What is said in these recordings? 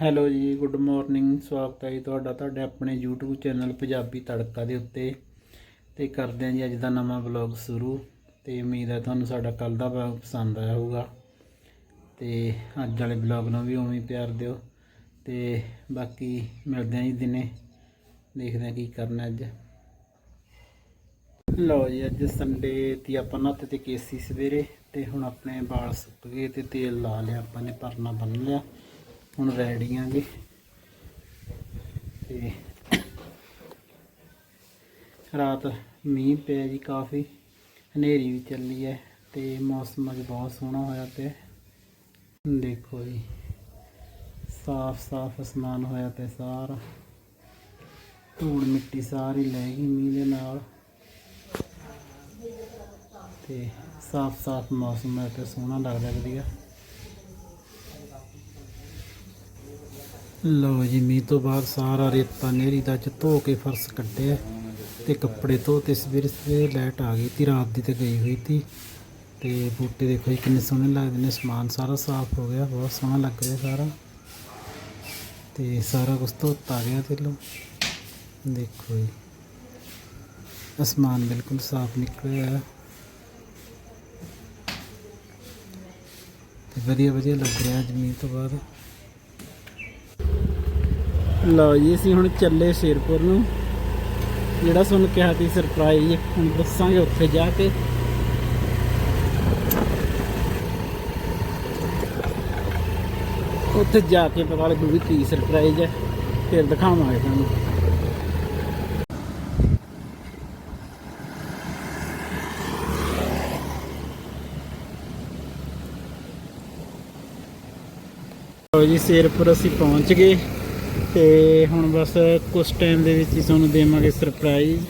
Hello ਜੀ, good morning, ਸਵਾਗਤ ਹੈ ਜੀ ਤੁਹਾਡਾ, ਤੁਹਾਡੇ ਆਪਣੇ YouTube ਚੈਨਲ ਪੰਜਾਬੀ ਤੜਕਾ ਦੇ ਉੱਤੇ। ਤੇ ਕਰਦੇ ਹਾਂ ਜੀ ਅੱਜ ਦਾ ਨਵਾਂ ਵਲੌਗ ਸ਼ੁਰੂ। ਤੇ ਉਮੀਦ ਹੈ ਤੁਹਾਨੂੰ ਸਾਡਾ ਕੱਲ ਦਾ ਵਲੌਗ ਪਸੰਦ ਆਇਆ ਹੋਊਗਾ। ਤੇ ਅੱਜ ਵਾਲੇ ਵਲੌਗ ਨੂੰ ਵੀ ਉਵੇਂ ਪਿਆਰ ਦਿਓ। ਤੇ ਬਾਕੀ ਮਿਲਦੇ ਹਾਂ ਜੀ ਦਿਨੇ। ਦੇਖਦੇ ਹਾਂ ਕੀ ਕਰਨਾ ਅੱਜ। ਲਓ ਜੀ, ਅੱਜ ਸੰਡੇ ਤੇ ਆਪਾਂ ਨੱਤ ਤੇ ਕੇਸੀ ਸਵੇਰੇ। ਤੇ ਹੁਣ ਆਪਣੇ ਵਾਲ ਸੁੱਕ ਗਏ ਤੇ ਤੇਲ ਲਾ ਲਿਆ ਆਪਾਂ ਨੇ, ਪਰਨਾ ਬੰਨ ਲਿਆ। ਹੁਣ ਰੈਡੀ ਆਂਗੇ। ਤੇ ਰਾਤ ਮੀਂਹ ਪਿਆ ਜੀ ਕਾਫੀ, ਹਨੇਰੀ ਵੀ ਚੱਲੀ ਹੈ ਤੇ ਮੌਸਮ ਅੱਜ ਬਹੁਤ ਸੋਹਣਾ ਹੋਇਆ ਪਿਆ। ਦੇਖੋ ਜੀ ਸਾਫ਼ ਸਾਫ਼ ਅਸਮਾਨ ਹੋਇਆ ਪਿਆ ਸਾਰਾ। ਧੂੜ ਮਿੱਟੀ ਸਾਰੀ ਲੈ ਗਈ ਮੀਂਹ ਦੇ ਨਾਲ। ਤੇ ਸਾਫ਼ ਸਾਫ਼ ਮੌਸਮ ਹੈ ਤੇ ਸੋਹਣਾ ਲੱਗਦਾ ਵਧੀਆ। ਲਓ ਜੀ, ਮੀਂਹ ਤੋਂ ਬਾਅਦ ਸਾਰਾ ਰੇਤਾ ਨੇਰੀ ਦਾ ਚ ਧੋ ਕੇ ਫਰਸ਼ ਕੱਢਿਆ ਤੇ ਕੱਪੜੇ ਧੋ ਤੇ ਸਵੇਰੇ ਸਵੇਰੇ ਲਾਈਟ ਆ ਗਈ ਤੀ, ਰਾਤ ਦੀ ਤੇ ਗਈ ਹੋਈ ਤੀ। ਤੇ ਬੂਟੇ ਦੇਖੋ ਜੀ, ਕਿੰਨੇ ਸੋਹਣੇ ਲੱਗਦੇ ਨੇ, ਸਮਾਨ ਸਾਰਾ ਸਾਫ਼ ਹੋ ਗਿਆ, ਬਹੁਤ ਸੋਹਣਾ ਲੱਗ ਰਿਹਾ ਸਾਰਾ। ਤੇ ਸਾਰਾ ਕੁਝ ਧੋਤਾ ਗਿਆ ਤੇ ਲੋ ਦੇਖੋ ਜੀ। ਅਸਮਾਨ ਬਿਲਕੁਲ ਸਾਫ਼ ਨਿਕਲਿਆ ਹੈ ਤੇ ਵਧੀਆ ਵਧੀਆ ਲੱਗ ਰਿਹਾ ਜ਼ਮੀਨ ਤੋਂ ਬਾਅਦ। ਲਓ ਜੀ, ਅਸੀਂ ਹੁਣ ਚੱਲੇ ਸ਼ੇਰਪੁਰ ਨੂੰ। ਜਿਹੜਾ ਤੁਹਾਨੂੰ ਕਿਹਾ ਸੀ ਸਰਪ੍ਰਾਈਜ਼ ਹੁਣ ਦੱਸਾਂਗੇ ਉੱਥੇ ਜਾ ਕੇ। ਉੱਥੇ ਜਾ ਕੇ ਪਤਾ ਲੱਗੂ ਵੀ ਕੀ ਸਰਪ੍ਰਾਈਜ਼ ਹੈ। ਫਿਰ ਦਿਖਾਵਾਂਗੇ ਤੁਹਾਨੂੰ। ਲਓ ਜੀ, ਸ਼ੇਰਪੁਰ ਅਸੀਂ ਪਹੁੰਚ ਗਏ। ਤੇ ਹੁਣ ਬਸ ਕੁਝ ਟਾਈਮ ਦੇ ਵਿੱਚ ਹੀ ਤੁਹਾਨੂੰ ਦੇਵਾਂਗੇ ਸਰਪ੍ਰਾਈਜ਼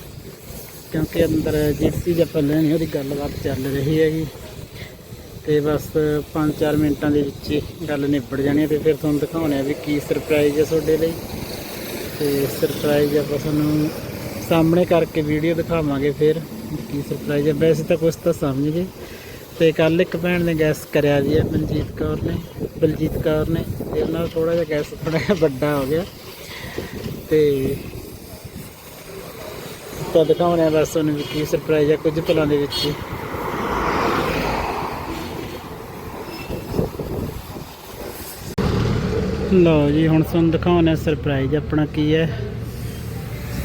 ਕਿਉਂਕਿ ਅੰਦਰ ਜਿਹੜੀ ਚੀਜ਼ ਆਪਾਂ ਲੈਣੀ ਉਹਦੀ ਗੱਲਬਾਤ ਚੱਲ ਰਹੀ ਹੈਗੀ। ਤੇ ਬਸ 5-4 ਮਿੰਟਾਂ ਦੇ ਵਿੱਚ ਗੱਲ ਨਿਬੜ ਜਾਣੀ ਹੈ ਤੇ ਫਿਰ ਤੁਹਾਨੂੰ ਦਿਖਾਉਣੇ ਆ ਵੀ ਕੀ ਸਰਪ੍ਰਾਈਜ਼ ਹੈ ਤੁਹਾਡੇ ਲਈ। ਤੇ ਸਰਪ੍ਰਾਈਜ਼ ਆਪਾਂ ਤੁਹਾਨੂੰ ਸਾਹਮਣੇ ਕਰਕੇ ਵੀਡੀਓ ਦਿਖਾਵਾਂਗੇ ਫਿਰ ਕੀ ਸਰਪ੍ਰਾਈਜ਼ ਹੈ। ਵੈਸੇ ਤਾਂ ਕੁਝ ਤਾਂ ਸਮਝ ਗਏ। ਤੇ ਕੱਲ ਇੱਕ ਭੈਣ ਨੇ ਗੈਸ ਕਰਿਆ ਵੀ ਹੈ ਬਲਜੀਤ ਕੌਰ ਨੇ, ਬਲਜੀਤ ਕੌਰ ਨੇ। ਤੇ ਉਹਨਾਂ ਦਾ ਥੋੜਾ ਜਿਹਾ ਗੈਸ ਥੋੜਾ ਜਿਹਾ ਵੱਡਾ ਹੋ ਗਿਆ। ਤੇ ਤਾਂ ਦਿਖਾਉਣੇ ਬਸ ਉਹਨੂੰ ਵੀ ਕੀ ਸਰਪ੍ਰਾਈਜ਼ ਹੈ ਕੁਝ ਪਲਾਂ ਦੇ ਵਿੱਚ ਹੀ। ਲਓ ਜੀ, ਹੁਣ ਤੁਹਾਨੂੰ ਦਿਖਾਉਣੇ ਆ ਸਰਪ੍ਰਾਈਜ਼ ਆਪਣਾ ਕੀ ਹੈ।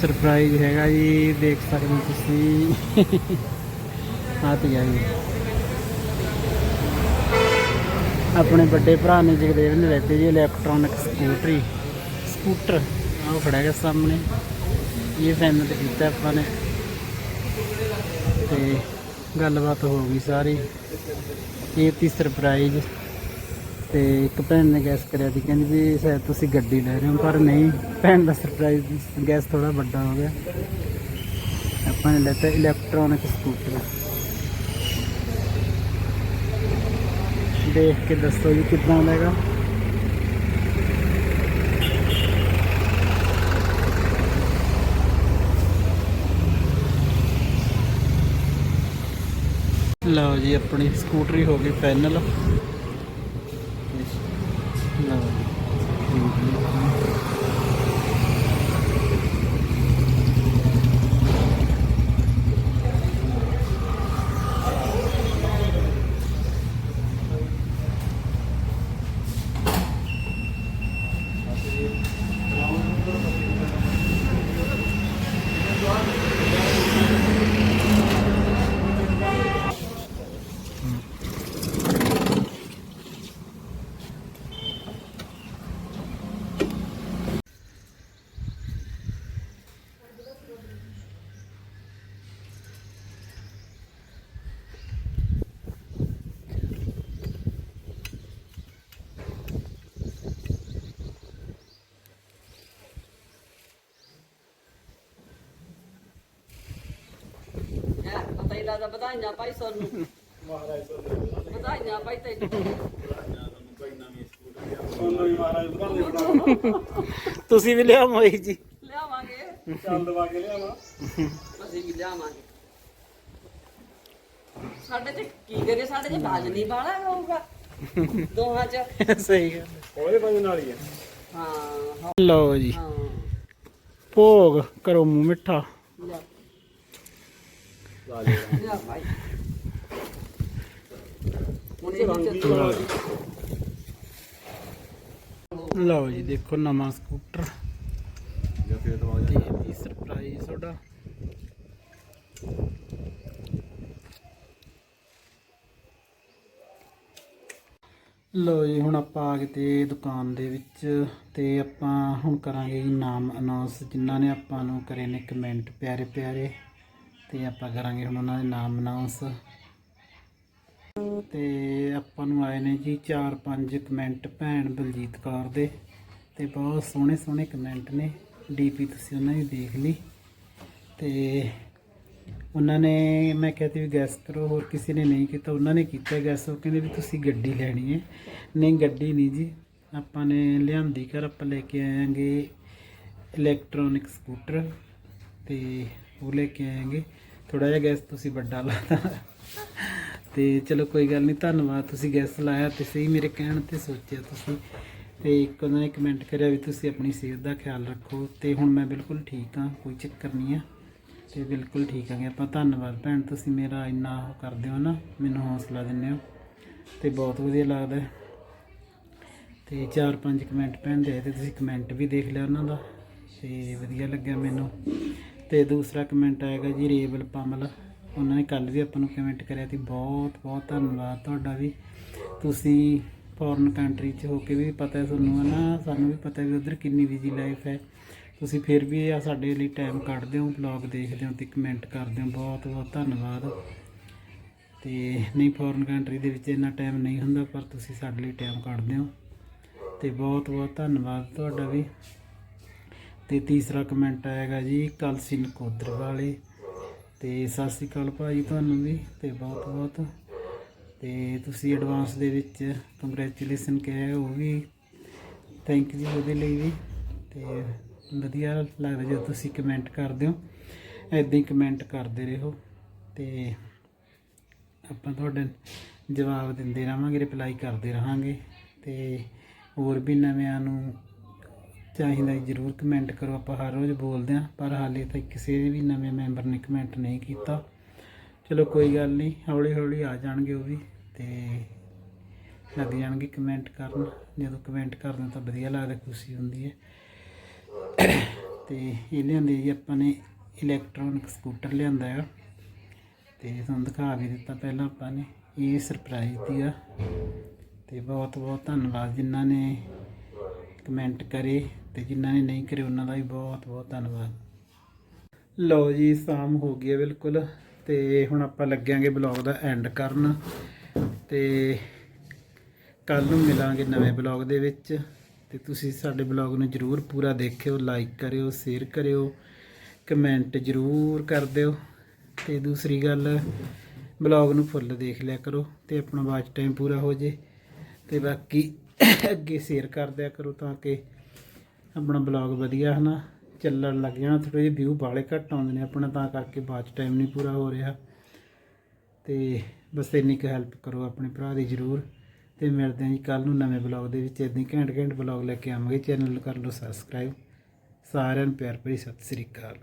ਸਰਪ੍ਰਾਈਜ਼ ਹੈਗਾ ਜੀ, ਦੇਖ ਸਕਦੇ ਤੁਸੀਂ। ਆ ਤੇ ਆ ਜੀ। ਆਪਣੇ ਵੱਡੇ ਭਰਾ ਨੇ ਜਗਦੇਵ ਨੇ ਲੈਤੇ ਜੀ ਇਲੈਕਟ੍ਰੋਨਿਕ ਸਕੂਟਰੀ। ਸਕੂਟਰ, ਆਹ ਉਹ ਖੜਾ ਹੈਗਾ ਸਾਹਮਣੇ। ਇਹ ਫੈਨ ਕੀਤਾ ਆਪਾਂ ਨੇ। ਤੇ ਗੱਲਬਾਤ ਹੋ ਗਈ ਸਾਰੀ। ਇਹ ਤੀ ਸਰਪ੍ਰਾਈਜ਼ ਤੇ ਇੱਕ ਭੈਣ ਨੇ ਗੈਸ ਕਰਿਆ ਸੀ, ਕਹਿੰਦੀ ਵੀ ਸ਼ਾਇਦ ਤੁਸੀਂ ਗੱਡੀ ਲੈ ਰਹੇ ਹੋ, ਪਰ ਨਹੀਂ। ਭੈਣ ਦਾ ਸਰਪ੍ਰਾਈਜ਼ ਗੈਸ ਥੋੜਾ ਵੱਡਾ ਹੋ ਗਿਆ। ਆਪਾਂ ਨੇ ਲੈਤਾ ਇਲੈਕਟ੍ਰੋਨਿਕ ਸਕੂਟਰ। ਦੇਖ ਕੇ ਦੱਸੋ ਜੀ ਕਿੱਦਾਂ ਹੈਗਾ। ਲਓ ਜੀ ਆਪਣੀ ਸਕੂਟਰੀ ਹੋ ਗਈ ਫਾਈਨਲ ਲਓ ਜੀ। ਹੈਂ, ਪਤਾ ਹੀ ਲੱਗਦਾ ਵਧਾਈਆਂ ਭਾਈ ਸੋਨੂੰ। ਵਧਾਈਆਂ ਭਾਈ ਤੈਨੂੰ। ਤੁਸੀਂ ਵੀ ਲਿਆ ਮੋਈ ਜੀ। ਲਿਆਵਾਂਗੇ। ਚੱਲ ਦਵਾ ਕੇ ਲਿਆਵਾਂ। ਅਸੀਂ ਵੀ ਲਿਆਵਾਂਗੇ। ਸਾਡੇ ਤੇ ਕੀ ਕਰੇ ਸਾਡੇ ਤੇ ਬਾਜ ਨਹੀਂ ਬਾਲਾ ਹੋਊਗਾ। ਦੋਹਾਂ ਚ। ਸਹੀ ਗੱਲ। ਉਹਦੇ ਬੰਦੇ ਨਾਲ ਹੀ ਹੈ ਹਾਂ। ਲਓ ਜੀ। ਭੋਗ ਕਰੋ ਮੂੰਹ ਮਿੱਠਾ ਲਿਆ ਲਿਆ ਭਾਈ ਹੁਣ ਇਹ ਵਿੱਚ ਲਓ ਜੀ, ਦੇਖੋ ਨਵਾਂ ਸਕੂਟਰ। ਤੇ ਸਰਪ੍ਰਾਈਜ਼ ਤੁਹਾਡਾ। ਲਓ ਜੀ, ਹੁਣ ਆਪਾਂ ਆ ਗਏ ਤੇ ਦੁਕਾਨ ਦੇ ਵਿੱਚ ਤੇ ਆਪਾਂ ਹੁਣ ਕਰਾਂਗੇ ਜੀ ਨਾਮ ਅਨਾਉਂਸ ਜਿਨ੍ਹਾਂ ਨੇ ਆਪਾਂ ਨੂੰ ਕਰੇ ਨੇ ਕਮੈਂਟ ਪਿਆਰੇ ਪਿਆਰੇ ਤੇ ਆਪਾਂ ਕਰਾਂਗੇ ਹੁਣ ਉਹਨਾਂ ਦੇ ਨਾਮ ਅਨਾਉਂਸ ਤੇ ਆਪਾਂ ਨੂੰ ਆਏ ਨੇ ਜੀ 4-5 ਕਮੈਂਟ ਭੈਣ ਬਲਜੀਤ ਕੌਰ ਦੇ। ਤੇ ਬਹੁਤ ਸੋਹਣੇ ਸੋਹਣੇ ਕਮੈਂਟ ਨੇ। ਡੀਪੀ ਤੁਸੀਂ ਉਹਨਾਂ ਦੀ ਦੇਖ ਲਈ। ਤੇ ਉਹਨਾਂ ਨੇ, ਮੈਂ ਕਿਹਾ ਵੀ ਗੈਸ ਕਰੋ, ਹੋਰ ਕਿਸੇ ਨੇ ਨਹੀਂ ਕੀਤਾ। ਉਹਨਾਂ ਨੇ ਕੀਤਾ ਗੈਸ ਉਹ ਕਹਿੰਦੇ ਵੀ ਤੁਸੀਂ ਗੱਡੀ ਲੈਣੀ ਹੈ। ਨਹੀਂ, ਗੱਡੀ ਨਹੀਂ ਜੀ। ਆਪਾਂ ਨੇ ਲਿਆਂਦੀ ਘਰ, ਆਪਾਂ ਲੈ ਕੇ ਆਏਾਂਗੇ ਇਲੈਕਟ੍ਰੋਨਿਕ ਸਕੂਟਰ ਤੇ ਉਹ ਲੈ ਕੇ ਆਏਾਂਗੇ। ਥੋੜਾ ਜਿਹਾ ਗੈਸ ਤੁਸੀਂ ਵੱਡਾ ਲਾਤਾ। ਤੇ ਚਲੋ ਕੋਈ ਗੱਲ ਨਹੀਂ, ਧੰਨਵਾਦ ਤੁਸੀਂ ਗੈਸ ਲਾਇਆ ਤੇ ਸਹੀ ਮੇਰੇ ਕਹਿਣ ਤੇ ਸੋਚਿਆ ਤੁਸੀਂ। ਤੇ ਇੱਕ ਉਹਨਾਂ ਨੇ ਕਮੈਂਟ ਕਰਿਆ ਵੀ ਤੁਸੀਂ ਆਪਣੀ ਸਿਹਤ ਦਾ ਖਿਆਲ ਰੱਖੋ ਤੇ ਹੁਣ ਮੈਂ ਬਿਲਕੁਲ ਠੀਕ ਹਾਂ, ਕੋਈ ਚੱਕਰ ਨਹੀਂ ਆ। ਤੇ ਬਿਲਕੁਲ ਠੀਕ ਆਂਗੇ ਆਪਾਂ। ਧੰਨਵਾਦ ਭੈਣ, ਤੁਸੀਂ ਮੇਰਾ ਇੰਨਾ ਉਹ ਕਰਦੇ ਹੋ ਨਾ, ਮੈਨੂੰ ਹੌਸਲਾ ਦਿੰਦੇ ਹੋ। ਤੇ ਬਹੁਤ ਵਧੀਆ ਲੱਗਦਾ ਹੈ। ਤੇ ਚਾਰ ਪੰਜ ਕਮੈਂਟ ਭੈਣ ਦੇ ਆਏ ਤੇ ਤੁਸੀਂ ਕਮੈਂਟ ਵੀ ਦੇਖ ਲਿਆ ਉਹਨਾਂ ਦਾ। ਤੇ ਵਧੀਆ ਲੱਗਿਆ ਮੈਨੂੰ। ਤੇ ਦੂਸਰਾ ਕਮੈਂਟ ਆਏਗਾ ਜੀ ਰੇਬਲ ਪਮਲ। ਉਹਨਾਂ ਨੇ ਕੱਲ ਵੀ ਆਪਾਂ ਨੂੰ ਕਮੈਂਟ ਕਰਿਆ ਸੀ। ਬਹੁਤ ਬਹੁਤ ਧੰਨਵਾਦ ਤੁਹਾਡਾ ਵੀ। ਤੁਸੀਂ ਫੋਰਨ ਕੰਟਰੀ 'ਚ ਹੋ ਕੇ ਵੀ ਪਤਾ ਹੈ ਤੁਹਾਨੂੰ ਹੈ ਨਾ, ਸਾਨੂੰ ਵੀ ਪਤਾ ਵੀ ਉਧਰ ਕਿੰਨੀ ਬਿਜ਼ੀ ਲਾਈਫ ਹੈ। ਤੁਸੀਂ ਫਿਰ ਵੀ ਆ ਸਾਡੇ ਲਈ ਟਾਈਮ ਕੱਢਦੇ ਹੋ ਵਲੌਗ ਦੇਖਦੇ ਹੋ ਤੇ ਕਮੈਂਟ ਕਰਦੇ ਹੋ। ਬਹੁਤ ਬਹੁਤ ਧੰਨਵਾਦ। ਤੇ ਨਹੀਂ ਫੋਰਨ ਕੰਟਰੀ ਦੇ ਵਿੱਚ ਇੰਨਾ ਟਾਈਮ ਨਹੀਂ ਹੁੰਦਾ, ਪਰ ਤੁਸੀਂ ਸਾਡੇ ਲਈ ਟਾਈਮ ਕੱਢਦੇ ਹੋ। ਤੇ ਬਹੁਤ ਬਹੁਤ ਧੰਨਵਾਦ ਤੁਹਾਡਾ ਵੀ। ਤੇ ਤੀਸਰਾ ਕਮੈਂਟ ਆਏਗਾ ਜੀ ਕਲਸੀ ਨਕੋਦਰ ਵਾਲੇ। ਤੇ ਸਤਿ ਸ਼੍ਰੀ ਅਕਾਲ ਭਾਜੀ ਤੁਹਾਨੂੰ ਵੀ, ਤੇ ਬਹੁਤ ਬਹੁਤ। ਤੇ ਤੁਸੀਂ ਐਡਵਾਂਸ ਦੇ ਵਿੱਚ ਕੰਗ੍ਰੈਚੁਲੇਸ਼ਨ ਕਿਹਾ ਉਹ ਵੀ। ਥੈਂਕ ਯੂ ਉਹਦੇ ਲਈ ਵੀ। ਤੇ ਵਧੀਆ ਲੱਗਦਾ ਜਦੋਂ ਤੁਸੀਂ ਕਮੈਂਟ ਕਰਦੇ ਹੋ। ਐਦਾਂ ਹੀ ਕਮੈਂਟ ਕਰਦੇ ਰਹੋ। ਤੇ ਆਪਾਂ ਤੁਹਾਡੇ ਜਵਾਬ ਦਿੰਦੇ ਰਹਾਂਗੇ ਰਿਪਲਾਈ ਕਰਦੇ ਰਹਾਂਗੇ। ਤੇ ਹੋਰ ਵੀ ਨਵਿਆਂ ਨੂੰ ਚਾਹੀਦਾ ਜਰੂਰ ਕਮੈਂਟ ਕਰੋ, ਆਪਾਂ ਹਰ ਰੋਜ਼ ਬੋਲਦੇ ਆਂ ਪਰ ਹਾਲੇ ਤੱਕ ਕਿਸੇ ਵੀ ਨਵੇਂ ਮੈਂਬਰ ਨੇ ਕਮੈਂਟ ਨਹੀਂ ਕੀਤਾ। ਚਲੋ ਕੋਈ ਗੱਲ ਨਹੀਂ ਹੌਲੀ ਹੌਲੀ ਆ ਜਾਣਗੇ ਉਹ ਵੀ ਤੇ ਲੱਗ ਜਾਣਗੇ ਕਮੈਂਟ ਕਰਨ। ਜਦੋਂ ਕਮੈਂਟ ਕਰਦੇ ਤਾਂ ਵਧੀਆ ਲੱਗਦਾ, ਖੁਸ਼ੀ ਹੁੰਦੀ ਹੈ। ਤੇ ਇਹ ਲਿਆਂਦੇ ਜੀ ਆਪਾਂ ਨੇ ਇਲੈਕਟ੍ਰੋਨਿਕ ਸਕੂਟਰ ਲਿਆਂਦਾ ਆ। ਤੇ ਤੁਹਾਨੂੰ ਦਿਖਾ ਵੀ ਦਿੱਤਾ ਪਹਿਲਾਂ ਆਪਾਂ ਨੇ, ਇਹ ਸਰਪ੍ਰਾਈਜ਼ ਦੀ ਆ। ਤੇ ਬਹੁਤ ਬਹੁਤ ਧੰਨਵਾਦ ਜਿਨ੍ਹਾਂ ਨੇ ਕਮੈਂਟ ਕਰੇ ਤੇ ਜਿਨ੍ਹਾਂ ਨੇ ਨਹੀਂ ਕਰੇ ਉਹਨਾਂ ਦਾ ਵੀ ਬਹੁਤ ਬਹੁਤ ਧੰਨਵਾਦ। ਲਓ ਜੀ, ਸ਼ਾਮ ਹੋ ਗਈ ਹੈ ਬਿਲਕੁਲ ਤੇ ਹੁਣ ਆਪਾਂ ਲੱਗਾਂਗੇ ਬਲੌਗ ਦਾ ਐਂਡ ਕਰਨ ਤੇ ਕੱਲ ਨੂੰ ਮਿਲਾਂਗੇ ਨਵੇਂ ਬਲੌਗ ਦੇ ਵਿੱਚ ਤੇ ਤੁਸੀਂ ਸਾਡੇ ਬਲੌਗ ਨੂੰ ਜਰੂਰ ਪੂਰਾ ਦੇਖਿਓ, ਲਾਈਕ ਕਰਿਓ, ਸ਼ੇਅਰ ਕਰਿਓ, ਕਮੈਂਟ ਜਰੂਰ ਕਰ ਦਿਓ ਤੇ ਦੂਸਰੀ ਗੱਲ, ਬਲੌਗ ਨੂੰ ਫੁੱਲ ਦੇਖ ਲਿਆ ਕਰੋ ਤੇ ਆਪਣਾ ਵਾਚ ਟਾਈਮ ਪੂਰਾ ਹੋ ਜੇ ਤੇ ਬਾਕੀ ਅੱਗੇ ਸ਼ੇਅਰ ਕਰ ਦਿਆ ਕਰੋ ਤਾਂ ਕਿ ਆਪਣਾ ਬਲੌਗ ਵਧੀਆ ਹਨਾ ਚੱਲਣ ਲੱਗ ਜਾਣਾ ਥੋੜੇ ਜਿਹੇ ਵਿਊ ਬਾਲੇ ਘੱਟ ਆਉਂਦੇ ਨੇ ਆਪਣਾ, ਤਾਂ ਕਰਕੇ ਬਾਅਦ ਟਾਈਮ ਨਹੀਂ ਪੂਰਾ ਹੋ ਰਿਹਾ। ਤੇ ਬਸ ਇੰਨੀ ਕੁ ਹੈਲਪ ਕਰੋ ਆਪਣੇ ਭਰਾ ਦੀ ਜ਼ਰੂਰ। ਤੇ ਮਿਲਦੇ ਹਾਂ ਜੀ ਕੱਲ ਨੂੰ ਨਵੇਂ ਬਲੌਗ ਦੇ ਵਿੱਚ। ਇਦਾਂ ਹੀ ਘੈਂਟ ਘੈਂਟ ਬਲੌਗ ਲੈ ਕੇ ਆਵਾਂਗੇ। ਚੈਨਲ ਨੂੰ ਕਰ ਲਓ ਸਬਸਕ੍ਰਾਈਬ ਸਾਰਿਆਂ ਨੂੰ ਪਿਆਰ ਭਰੀ ਸਤਿ ਸ੍ਰੀ ਅਕਾਲ।